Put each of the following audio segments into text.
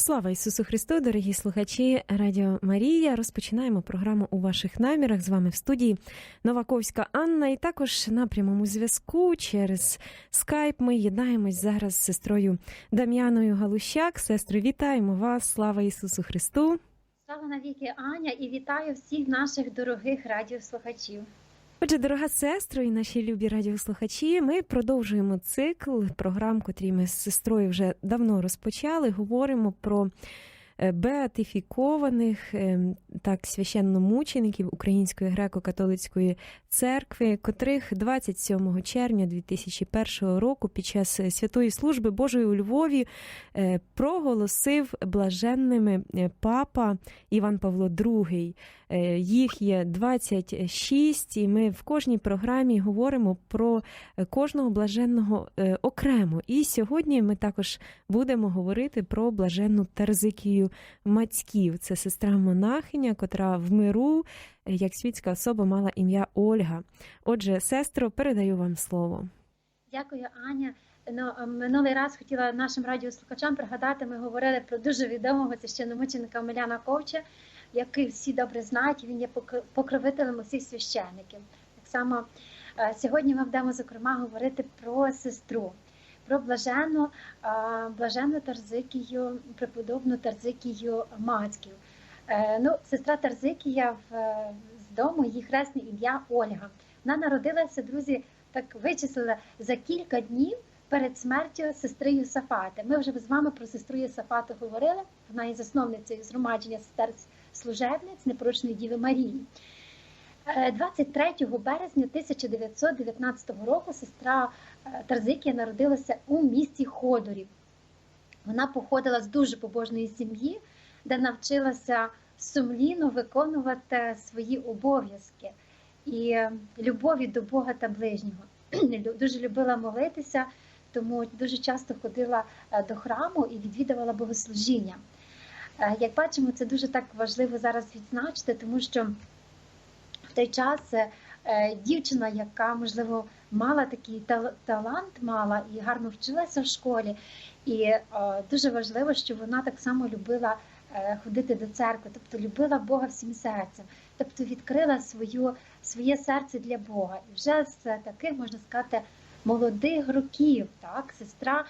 Слава Ісусу Христу, дорогі слухачі Радіо Марія. Розпочинаємо програму у ваших намірах. З вами в студії Новаковська Анна. І також на прямому зв'язку через скайп ми єднаємось зараз з сестрою Дам'яною Галущак. Сестро, вітаємо вас! Слава Ісусу Христу! Слава навіки Аня і вітаю всіх наших дорогих радіослухачів. Отже, дорога сестро і наші любі радіослухачі, ми продовжуємо цикл програм, котрі ми з сестрою вже давно розпочали. Говоримо про е, беатифікованих е, так священномучеників Української греко-католицької церкви, котрих 27 червня 2001 року під час святої служби Божої у Львові е, проголосив блаженними е, папа Іван Павло II. Е, Їх є 26, і ми в кожній програмі говоримо про е, кожного блаженного е, окремо. І сьогодні ми також будемо говорити про блаженну Терзикію Мацьків. Це сестра монахиня, котра в миру, як світська особа, мала ім'я Ольга. Отже, сестро, передаю вам слово. Дякую, Аня. Ну, минулий раз хотіла нашим радіослухачам пригадати, ми говорили про дуже відомого священномученика Миляна Ковча, який всі добре знають. Він є пок- покровителем усіх священиків. Так само е, сьогодні ми будемо зокрема говорити про сестру, про блажену, е, блажену Тарзикію, преподобну Тарзикію Мацьків. Е, Ну, сестра Тарзикія з дому, її хресне ім'я Ольга. Вона народилася, друзі, так вичислила за кілька днів перед смертю сестри Юсафати. Ми вже з вами про сестру Юсафату говорили. Вона є засновницею згромадження сестер служебниць непорочної Діви Марії. Е, 23 березня 1919 року сестра е, Тарзикія народилася у місті Ходорів. Вона походила з дуже побожної сім'ї, де навчилася сумлінно виконувати свої обов'язки і е, любові до Бога та ближнього. Дуже любила молитися, тому дуже часто ходила е, до храму і відвідувала богослужіння. Е, Як бачимо, це дуже так важливо зараз відзначити, тому що в той час е, е, дівчина, яка можливо мала такий талант, мала і гарно вчилася в школі, і дуже важливо, що вона так само любила ходити до церкви, тобто любила Бога всім серцем, тобто відкрила свою, своє серце для Бога. І вже з таких можна сказати. Молодих років, так, сестра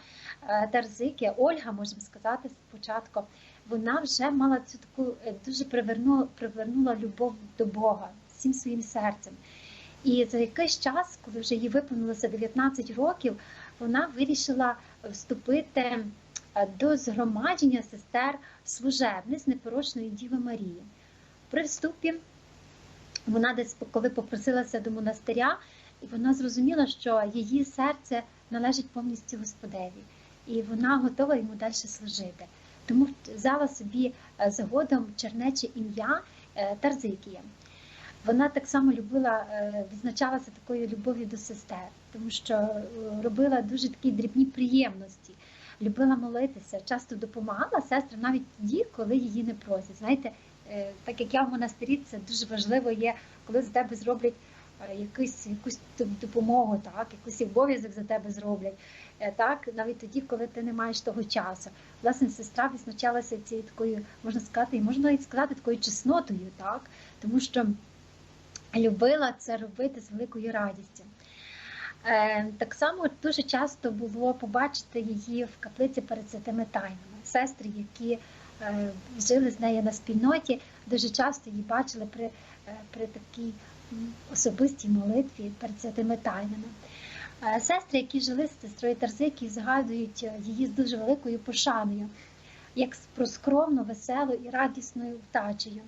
Тарзики, Ольга, можемо сказати спочатку, вона вже мала цю таку е, дуже привернула, привернула любов до Бога всім своїм серцем. І за якийсь час, коли вже їй виповнилося 19 років, вона вирішила вступити е, до згромадження сестер служебниць непорочної Діви Марії. При вступі вона десь коли попросилася до монастиря, і вона зрозуміла, що її серце належить повністю Господеві, і вона готова йому далі служити. Тому взяла собі е, згодом чернече ім'я е, Тарзикія. Вона так само любила, е, відзначалася такою любов'ю до сестер, тому що робила дуже такі дрібні приємності, любила молитися, часто допомагала сестрам навіть тоді, коли її не просять. Знаєте, так як я в монастирі, це дуже важливо є, коли з тебе зроблять якусь, якусь допомогу, так, якийсь обов'язок за тебе зроблять. Е, Так, навіть тоді, коли ти не маєш того часу. Власне, сестра відзначалася цією такою, можна сказати, і можна навіть сказати, такою чеснотою, так, тому що любила це робити з великою радістю. Е, Так само дуже часто було побачити її в каплиці перед святими тайнами. Сестри, які е, жили з нею на спільноті, дуже часто її бачили при, е, при такій особистій молитві перед святими тайнами. Е, Сестри, які жили з сестрою Тарзики, згадують е, її з дуже великою пошаною, як про скромну, веселу і радісною втачею.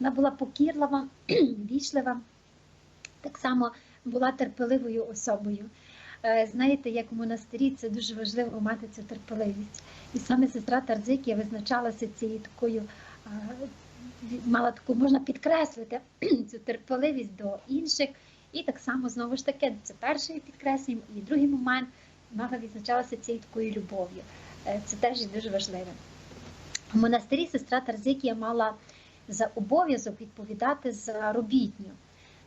Вона була покірлива, вічлива, так само була терпеливою особою. Е, Знаєте, як у монастирі це дуже важливо мати цю терпеливість. І саме сестра Тарзикія визначалася цією такою, мала таку, можна підкреслити цю терпеливість до інших. І так само знову ж таки, це перший підкреслюємо, і другий момент вона відзначалася цією такою любов'ю. Е, Це теж дуже важливе. В монастирі сестра Тарзикія мала за обов'язок відповідати за робітню,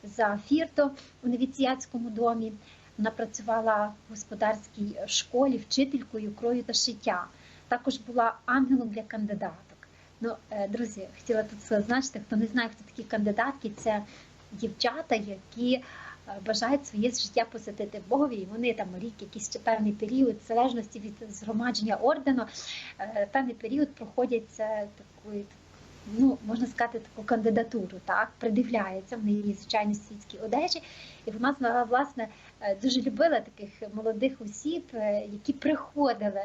за фірто у новіціятському домі. Вона працювала в господарській школі вчителькою крою та шиття. Також була ангелом для кандидаток. Ну, е, друзі, хотіла тут зазначити, хто не знає, хто такі кандидатки, це дівчата, які е, бажають своє життя посвятити Богові, і вони там рік, якийсь ще певний період, в залежності від згромадження ордену, е, певний період проходять такою, ну можна сказати, таку кандидатуру, так? Придивляється в неї звичайно світській одежі, і вона власне дуже любила таких молодих осіб, які приходили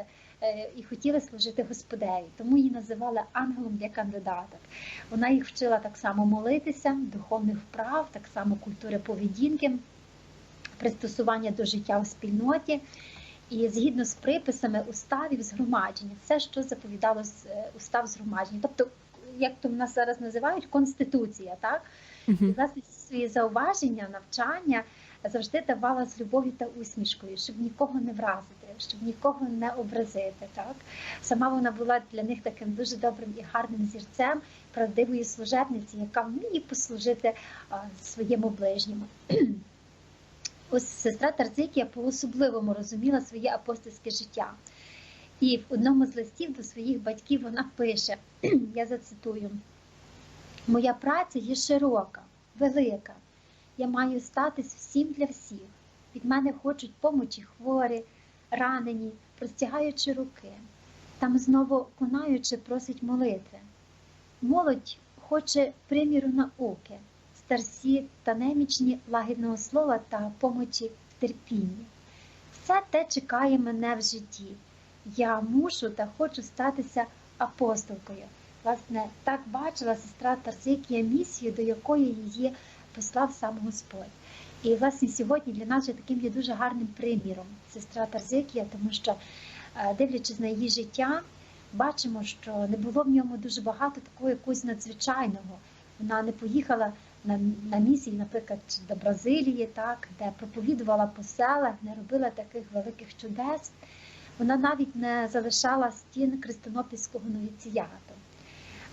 і хотіли служити Господеві, тому її називали ангелом для кандидаток. Вона їх вчила так само молитися, духовних вправ, так само культури поведінки, пристосування до життя у спільноті. І згідно з приписами уставів згромадження, все, що заповідало е, устав згромадження, тобто, як то в нас зараз називають, конституція, так? І власне свої зауваження, навчання завжди давала з любов'ю та усмішкою, щоб нікого не вразити, щоб нікого не образити. Так сама вона була для них таким дуже добрим і гарним зірцем, правдивої служебниці, яка вміє послужити своєму ближньому. Ось сестра Тарзикія по-особливому розуміла своє апостольське життя. І в одному з листів до своїх батьків вона пише: я зацитую: Моя праця є широка, велика. Я маю статись всім для всіх. Від мене хочуть помочі хворі, ранені, простягаючи руки, там знову конаючи, просить молитви. Молодь хоче приміру науки, старсі та немічні лагідного слова та помочі в терпінні. Все те чекає мене в житті. Я мушу та хочу статися апостолкою. Власне, так бачила сестра Тарзикія місію, до якої її послав сам Господь. І власне сьогодні для нас же таким є дуже гарним приміром сестра Тарзикія, тому що, е, дивлячись на її життя, бачимо, що не було в ньому дуже багато такого якогось надзвичайного. Вона не поїхала на, на місії, наприклад, до Бразилії, так, де проповідувала по селах, не робила таких великих чудес. Вона навіть не залишала стін Христинопільського новіціяту.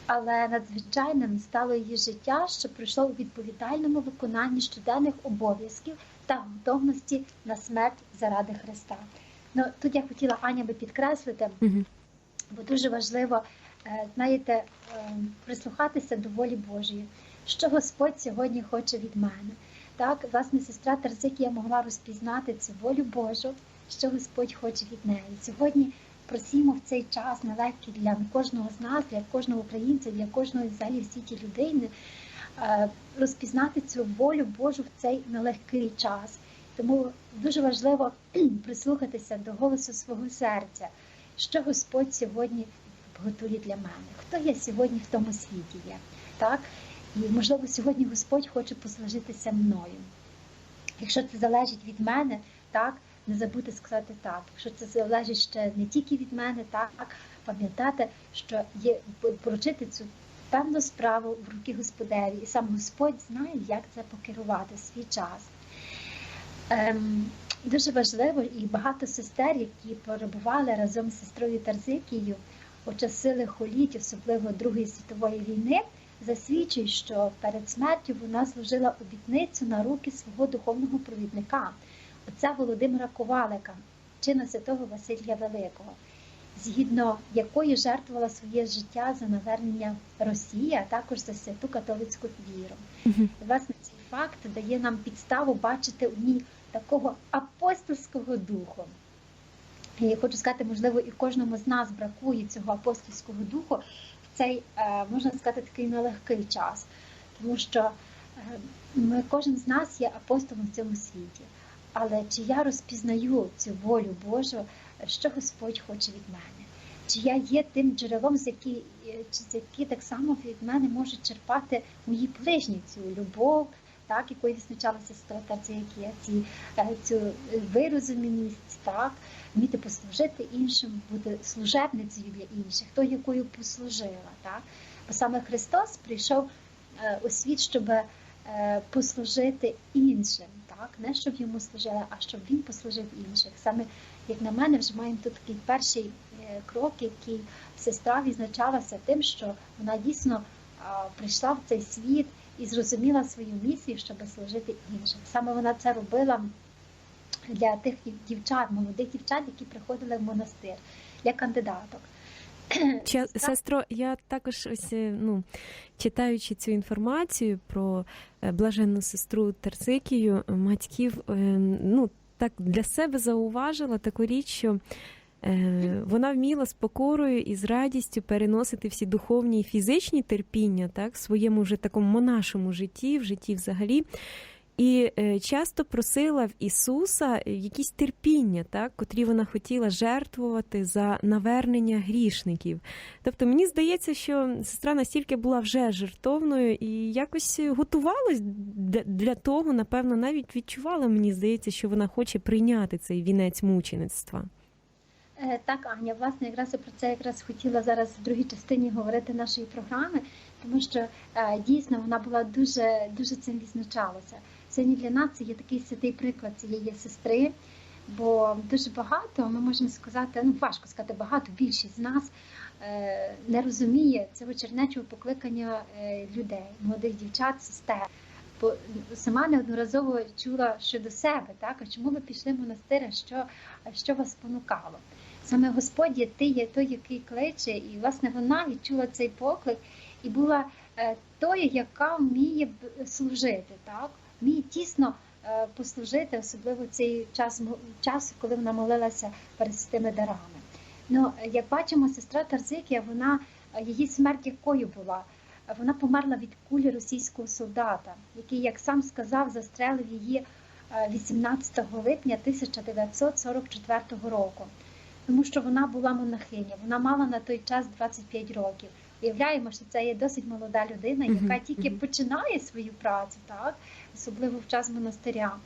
Але надзвичайним стало її життя, що пройшло у відповідальному виконанні щоденних обов'язків та готовності на смерть заради Христа. Ну тут я хотіла Аня би підкреслити, бо дуже важливо, е, знаєте, е, прислухатися до волі Божої, що Господь сьогодні хоче від мене. Так, власне, сестра Тарзикія могла розпізнати цю волю Божу, що Господь хоче від неї. Сьогодні просімо в цей час нелегкий для кожного з нас, для кожного українця, для кожної взагалі в світі людини е, розпізнати цю волю Божу в цей нелегкий час. Тому дуже важливо прислухатися до голосу свого серця, що Господь сьогодні готує для мене, хто я сьогодні в тому світі є. Так? І можливо сьогодні Господь хоче послужитися мною. Якщо це залежить від мене, так не забудьте сказати так. Якщо це залежить ще не тільки від мене, так пам'ятати, що є поручити цю певну справу в руки Господеві, і сам Господь знає, як це покерувати свій час. Ем, дуже важливо і багато сестер, які перебували разом з сестрою Тарзикією у часи лихоліть, особливо Другої світової війни, засвідчують, що перед смертю вона зложила обітницю на руки свого духовного провідника, отця Володимира Ковалика, чина святого Василія Великого, згідно якої жертвувала своє життя за навернення Росії, а також за святу католицьку віру. І, власне, цей факт дає нам підставу бачити у ній такого апостольського духу. І я хочу сказати, можливо, і кожному з нас бракує цього апостольського духу в цей, е, можна сказати, такий нелегкий час, тому що е, ми, кожен з нас є апостолом в цьому світі. Але чи я розпізнаю цю волю Божу, що Господь хоче від мене? Чи я є тим джерелом, з які, е, з які так само від мене можуть черпати мої ближні цю любов, так, якою визначалася сестра Церкія, ці, е, цю вирозуміність, так, вміти послужити іншим, бути служебницею для інших, то, якою послужила. Так? Бо саме Христос прийшов е, у світ, щоб послужити іншим, так? не щоб йому служили, а щоб він послужив інших. Саме, як на мене, вже маємо тут такий перший е, крок, який сестра відзначалася тим, що вона дійсно прийшла в цей світ і зрозуміла свою місію, щоб служити іншим. Саме вона це робила для тих дівчат, молодих дівчат, які приходили в монастир для кандидаток. Ча- Сестро, я також ось е, ну читаючи цю інформацію про е, блаженну сестру Терсикію, матьків, е, ну так для себе зауважила таку річ, що вона вміла з покорою і з радістю переносити всі духовні і фізичні терпіння, так, в своєму вже такому монашому житті, в житті взагалі. І е, часто просила в Ісуса якісь терпіння, так, котрі вона хотіла жертвувати за навернення грішників. Тобто мені здається, що сестра настільки була вже жертовною і якось готувалась для, того, напевно, навіть відчувала, мені здається, що вона хоче прийняти цей вінець мучеництва. Е, Так, Аня, власне, якраз про це якраз хотіла зараз в другій частині говорити нашої програми, тому що е, дійсно вона була дуже дуже цим відзначалася. Сьогодні для нас це є такий святий приклад цієї сестри, бо дуже багато, ми можемо сказати, ну важко сказати, багато, більшість з нас е, не розуміє цього чернечого покликання е, людей, молодих дівчат, сестер. Бо сама неодноразово чула щодо себе, так а чому ви пішли в монастир, що, що вас спонукало? Саме Господь є ти, є той, який кличе, і власне вона відчула цей поклик і була е, тою, яка вміє служити, так вміє тісно е, послужити, особливо цей час час, коли вона молилася перед святими дарами. Ну, е, як бачимо, сестра Тарзикія, вона е, її смерть якою була? Е, Вона померла від кулі російського солдата, який, як сам сказав, застрелив її е, 18 липня 1944 року тому що вона була монахиня, вона мала на той час 25 років. Уявляємо, що це є досить молода людина, яка тільки починає свою працю, так особливо в час монастиря.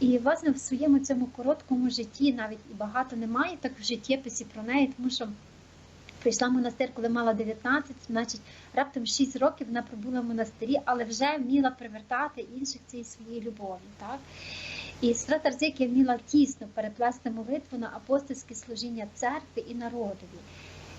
І власне в своєму цьому короткому житті навіть і багато немає так в життєписі про неї, тому що прийшла в монастир, коли мала 19, значить раптом 6 років вона пробула в монастирі, але вже вміла привертати інших цією своєю любов'ю. Так? І сестра Тарзикія вміла тісно переплести молитву на апостольське служіння церкви і народові,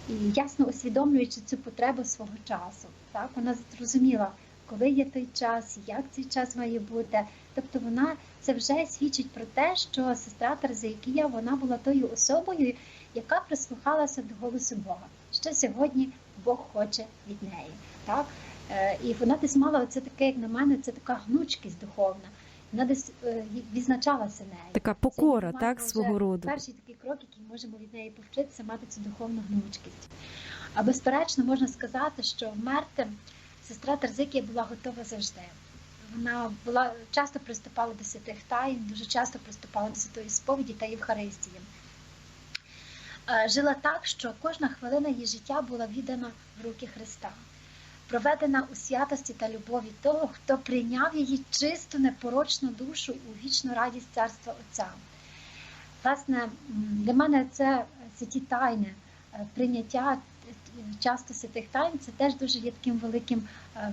і ясно усвідомлюючи цю потребу свого часу. Так вона зрозуміла, коли є той час, як цей час має бути. Тобто вона це вже свідчить про те, що сестра Тарзикія вона була тою особою, яка прислухалася до голосу Бога. Що сьогодні Бог хоче від неї. Так? Е, І вона десь мала це таке, як на мене, це така гнучкість духовна. Вона десь е, відзначалася нею. Така покора, нормально так, свого роду. Перший такий крок, який можемо від неї повчитися, мати цю духовну гнучкість. А безперечно, можна сказати, що вмерти сестра Терзикія була готова завжди. Вона була часто приступала до святих тайн, дуже часто приступала до святої сповіді та Євхаристії. Жила так, що кожна хвилина її життя була віддана в руки Христа, проведена у святості та любові того, хто прийняв її чисту, непорочну душу у вічну радість царства Отця. Власне, для мене це святі тайни, е, прийняття часто святих тайн, це теж дуже є таким великим, е,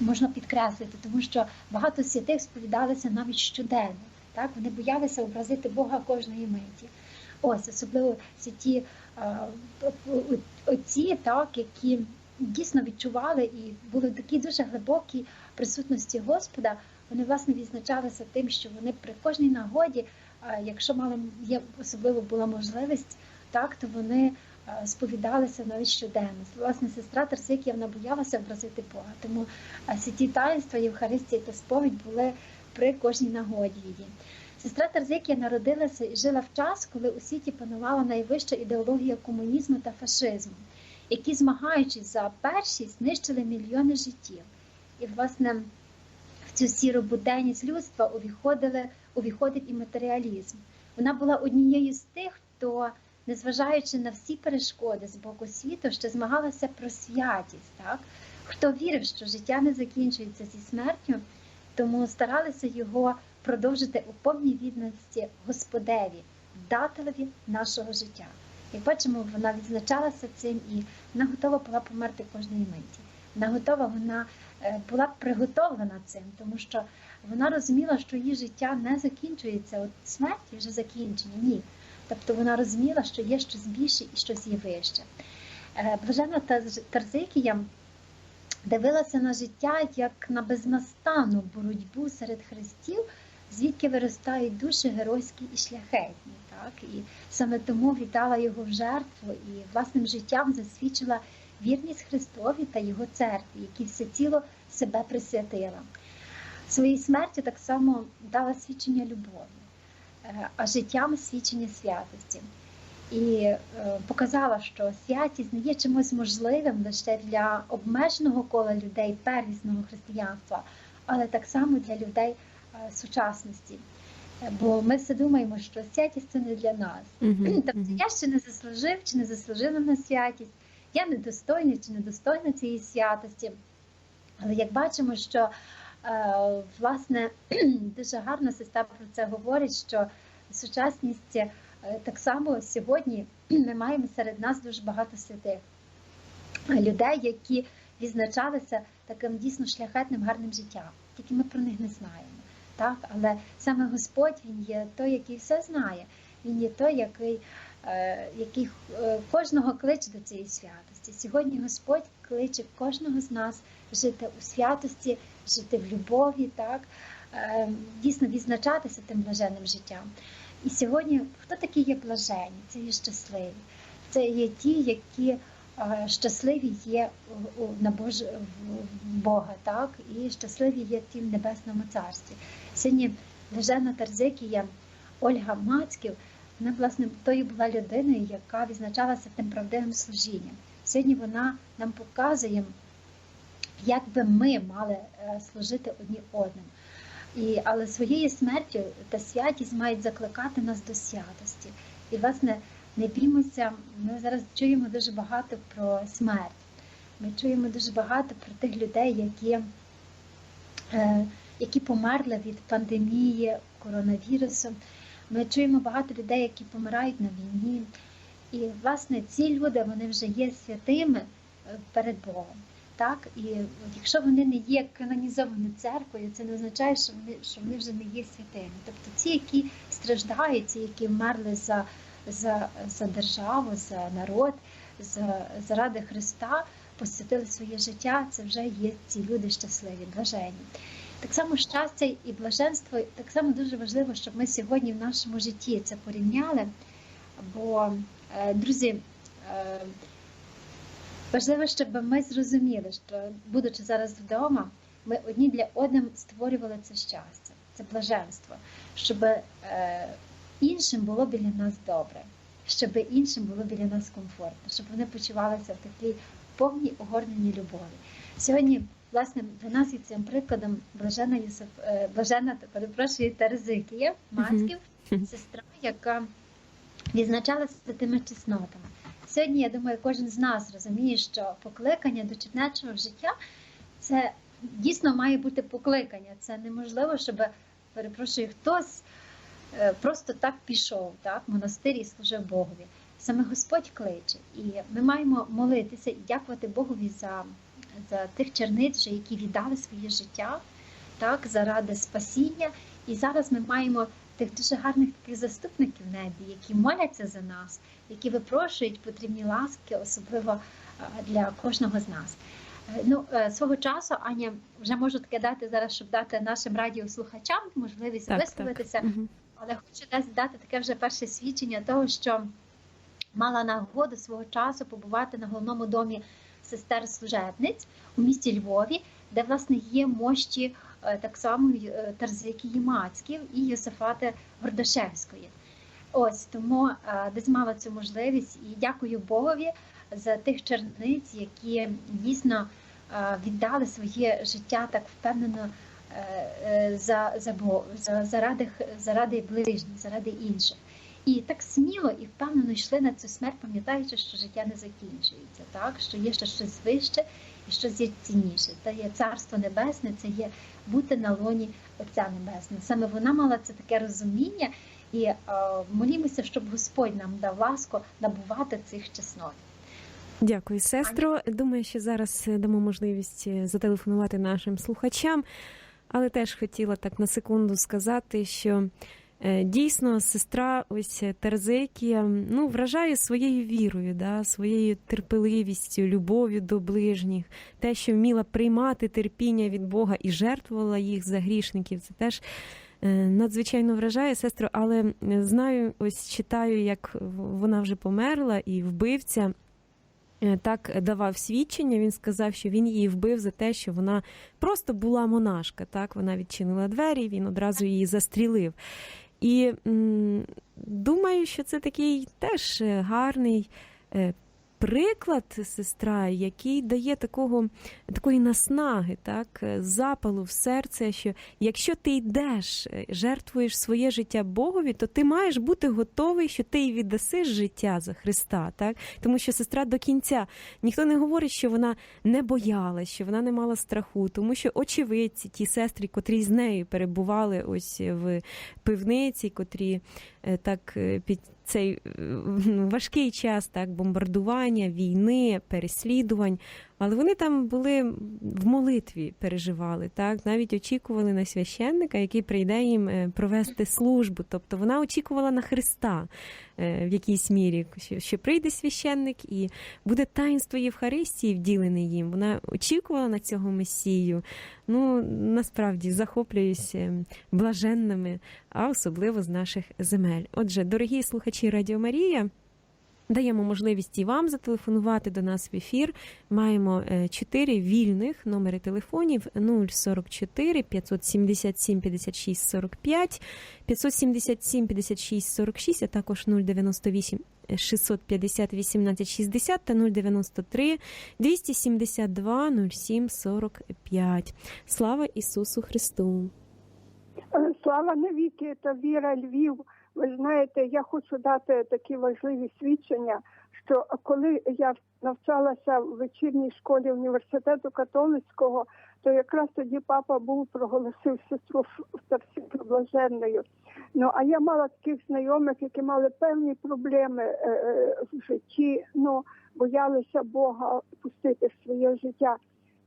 можна підкреслити, тому що багато святих сповідалися навіть щоденно. Так? Вони боялися образити Бога кожної миті. Ось, особливо святі е, отці, так, які дійсно відчували і були в такій дуже глибокій присутності Господа, вони власне відзначалися тим, що вони при кожній нагоді, е, якщо мали є особливо була можливість, так то вони е, сповідалися навіть щоденно. Власне, сестра Тарсикія вона боялася образити Бога. Тому е, святі таїнства, Євхаристія та сповідь були при кожній нагоді її. Сестра Тарзикія народилася і жила в час, коли у світі панувала найвища ідеологія комунізму та фашизму, які, змагаючись за першість, знищили мільйони життів. І, власне, в цю сіру буденність людства увіходив і матеріалізм. Вона була однією з тих, хто, незважаючи на всі перешкоди з боку світу, ще змагалася про святість, так? хто вірив, що життя не закінчується зі смертю, тому старалися його продовжити у повній відності Господеві, дателеві нашого життя. Як бачимо, вона відзначалася цим і вона готова була померти кожної миті. Вона готова, вона е, була приготовлена цим, тому що вона розуміла, що її життя не закінчується. От смерть вже закінчення. Ні. Тобто вона розуміла, що є щось більше і щось є вище. Е, Блажена Тарзикія дивилася на життя як на безнастанну боротьбу серед хрестів, звідки виростають душі геройські і шляхетні. Так? І саме тому віддала його в жертву і власним життям засвідчила вірність Христові та його церкві, які всеціло себе присвятила. Своєю смертю так само дала свідчення любові, е, а життям свідчення святості. І е, показала, що святість не є чимось можливим лише для обмеженого кола людей первісного християнства, але так само для людей е, сучасності. Бо ми все думаємо, що святість це не для нас. Мгм, Тобто мгм. я ще не заслужив чи не заслужила на святість, я недостойний чи недостойна цієї святості. Але як бачимо, що е, власне дуже гарно сестра про це говорить, що сучасність е, так само сьогодні ми маємо серед нас дуже багато святих людей, які відзначалися таким дійсно шляхетним гарним життям. Тільки ми про них не знаємо. Так? Але саме Господь є той, який все знає. Він є той, який, е, який е, кожного кличе до цієї святості. Сьогодні Господь кличе кожного з нас жити у святості, жити в любові, так? е, дійсно відзначатися тим блаженним життям. І сьогодні хто такі є блажені? Це є щасливі. Це є ті, які щасливі є у- на Бож... Бога, так? і щасливі є ті в Небесному Царстві. Сьогодні блажена Тарзикія Ольга Мацьків, вона власне тою була людиною, яка відзначалася тим правдивим служінням. Сьогодні вона нам показує, як би ми мали е, служити одні одним. І, але своєю смертю та святість мають закликати нас до святості. І, власне, не біймося, ми зараз чуємо дуже багато про смерть. Ми чуємо дуже багато про тих людей, які, е, які померли від пандемії коронавірусу. Ми чуємо багато людей, які помирають на війні. І, власне, ці люди вони вже є святими е, перед Богом. Так, і якщо вони не є канонізовані церквою, це не означає, що вони, що вони вже не є святими. Тобто ті, які страждають, ті, які вмерли за, за, за державу, за народ, за, заради Христа, посвятили своє життя, це вже є ці люди щасливі, блажені. Так само щастя і блаженство, так само дуже важливо, щоб ми сьогодні в нашому житті це порівняли. Бо, е, друзі, е, Важливо, щоб ми зрозуміли, що, будучи зараз вдома, ми одні для одним створювали це щастя, це блаженство, щоб е, іншим було біля нас добре, щоб іншим було біля нас комфортно, щоб вони почувалися в такій повній огорненій любові. Сьогодні, власне, для нас є цим прикладом блажена Юсиф, е, блажена, перепрошую, Терезикія Мацьків, сестра, яка відзначалася тими чеснотами. Сьогодні, я думаю, кожен з нас розуміє, що покликання до чернечого життя це дійсно має бути покликання. Це неможливо, щоб, перепрошую, хтось просто так пішов, так, в монастир і служив Богові. Саме Господь кличе. І ми маємо молитися і дякувати Богові за, за тих черниць, які віддали своє життя так, заради спасіння. І зараз ми маємо тих дуже гарних таких заступників в небі, які моляться за нас, які випрошують потрібні ласки, особливо е, для кожного з нас. Е, Ну, е, свого часу, Аня, вже можу таке дати зараз, щоб дати нашим радіослухачам можливість Так, висловитися, так. Але хочу дати таке вже перше свідчення того, що мала нагоду свого часу побувати на головному домі сестер служебниць у місті Львові, де власне є мощі е, так само е, Тарзики Ємацьків і Йосифати Гордашевської. Ось тому е, десь мала цю можливість і дякую Богові за тих черниць, які дійсно віддали своє життя так впевнено за, за, Бо- за, заради, заради ближніх, заради інших. І так сміло і впевнено йшли на цю смерть, пам'ятаючи, що життя не закінчується, так що є ще щось вище і щось є цінніше. Це є царство небесне, це є бути на лоні Отця Небесного. Саме вона мала це таке розуміння, і е, молімося, щоб Господь нам дав ласку набувати цих чеснот. Дякую, сестро. Думаю, що зараз е, дамо можливість е, зателефонувати нашим слухачам, але теж хотіла так на секунду сказати, що Е, Дійсно, сестра ось Терезикія ну, вражає своєю вірою, да, своєю терпеливістю, любов'ю до ближніх, те, що вміла приймати терпіння від Бога і жертвувала їх за грішників. Це теж е, надзвичайно вражає сестру, але е, знаю, ось читаю, як вона вже померла, і вбивця так давав свідчення. Він сказав, що він її вбив за те, що вона просто була монашка. Так, вона відчинила двері, він одразу її застрілив. І м, думаю, що це такий теж е, гарний е, приклад сестра, який дає такого, такої наснаги, так, запалу в серце, що якщо ти йдеш, жертвуєш своє життя Богові, то ти маєш бути готовий, що ти й віддасиш життя за Христа. Так? Тому що сестра до кінця ніхто не говорить, що вона не боялась, що вона не мала страху, тому що очевидці, ті сестри, котрі з нею перебували ось в пивниці, котрі так е, під цей е, ну, важкий час, так, бомбардування, війни, переслідувань. Але вони там були в молитві, переживали, так навіть очікували на священника, який прийде їм е, провести службу. Тобто вона очікувала на Христа е, в якійсь мірі, що, прийде священник і буде таїнство Євхаристії вділене їм. Вона очікувала на цього месію. Ну насправді захоплююсь е, блаженними, а особливо з наших земель. Отже, дорогі слухачі Радіо Марія. Даємо можливість і вам зателефонувати до нас в ефір. Маємо е, чотири вільних номери телефонів 044 577 56 45, 577 56 46, а також 098 650 18 60 та 093 272 07 45. Слава Ісусу Христу! Е, Слава навіки та віра Львів. Ви знаєте, я хочу дати такі важливі свідчення, що коли я навчалася в вечірній школі університету католицького, то якраз тоді папа був проголосив сестру блаженною. Ну а я мала таких знайомих, які мали певні проблеми е, е, в житті, ну боялися Бога пустити в своє життя.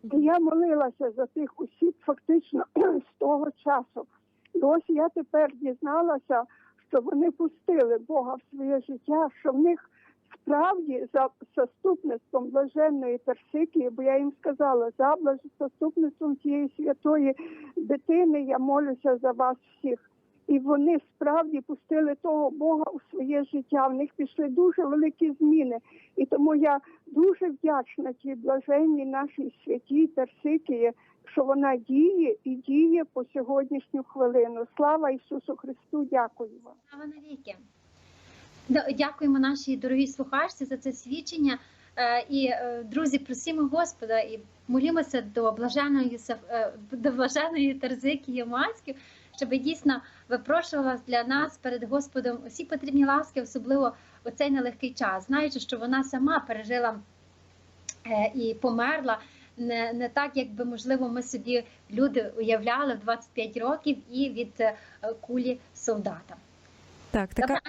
І я молилася за тих осіб фактично з того часу. І ось я тепер дізналася, що вони пустили Бога в своє життя, що в них справді за заступництвом блаженної Персикії, бо я їм сказала, за заступництвом цієї святої дитини я молюся за вас всіх. І вони справді пустили того Бога у своє життя. В них пішли дуже великі зміни. І тому я дуже вдячна тій блаженній нашій святій Персикії, що вона діє і діє по сьогоднішню хвилину. Слава Ісусу Христу! Дякую вам. Слава навіки. Дякуємо нашій дорогій слухачці за це свідчення. Е, І, е, друзі, просимо Господа і молімося до блаженої е, до блаженої Терзики Яманської, щоб дійсно випрошувала для нас перед Господом усі потрібні ласки, особливо у цей нелегкий час, знаючи, що вона сама пережила і померла. Не, не так, як би можливо ми собі люди уявляли в 25 років і від е, кулі солдата. Так, така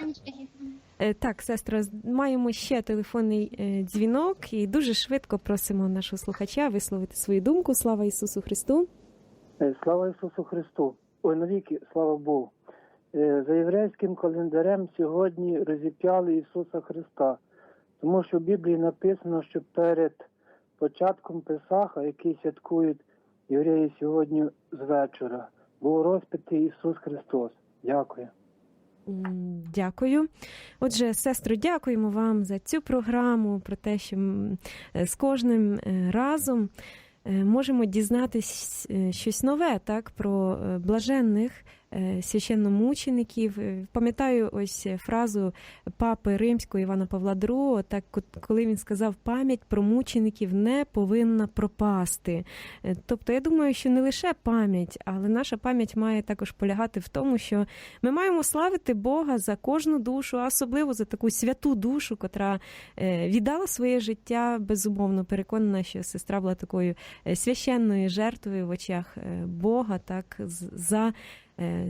Е, Так, сестро, маємо ще телефонний е, дзвінок і дуже швидко просимо нашого слухача висловити свою думку. Слава Ісусу Христу! Слава Ісусу Христу! Ой, навіки, слава Богу. За єврейським календарем сьогодні розіп'яли Ісуса Христа, тому що в Біблії написано, що перед початком Песаха, який святкують євреї сьогодні з вечора, був розпитий Ісус Христос. Дякую. Дякую. Отже, сестро, дякуємо вам за цю програму, про те, що е, з кожним е, разом е, можемо дізнатись щось нове, так, про блаженних священномучеників. Е, Пам'ятаю ось фразу папи римського Івана Павла II, так, коли він сказав, пам'ять про мучеників не повинна пропасти. Е, Тобто, я думаю, що не лише пам'ять, але наша пам'ять має також полягати в тому, що ми маємо славити Бога за кожну душу, особливо за таку святу душу, котра е, віддала своє життя безумовно. Переконана, що сестра була такою священною жертвою в очах Бога, так за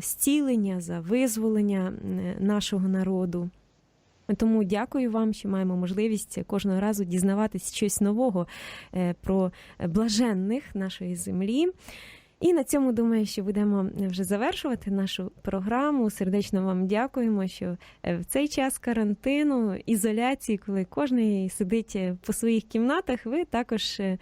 зцілення, за визволення е, нашого народу. Тому дякую вам, що маємо можливість кожного разу дізнаватись щось нового е, про блаженних нашої землі. І на цьому думаю, що будемо вже завершувати нашу програму. Сердечно вам дякуємо, що е, в цей час карантину, ізоляції, коли кожен сидить е, по своїх кімнатах, ви також е,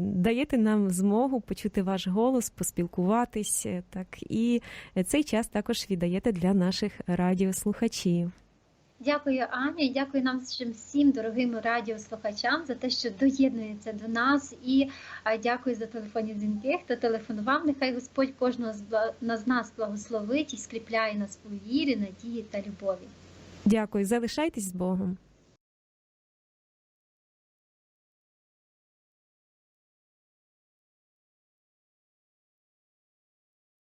даєте нам змогу почути ваш голос, поспілкуватись. Так і цей час також віддаєте для наших радіослухачів. Дякую, Аня, дякую нам всім дорогим радіослухачам за те, що доєднується до нас. І дякую за телефонні дзвінки. Хто телефонував, нехай Господь кожного з нас благословить і скріпляє нас у вірі, надії та любові. Дякую, залишайтесь з Богом.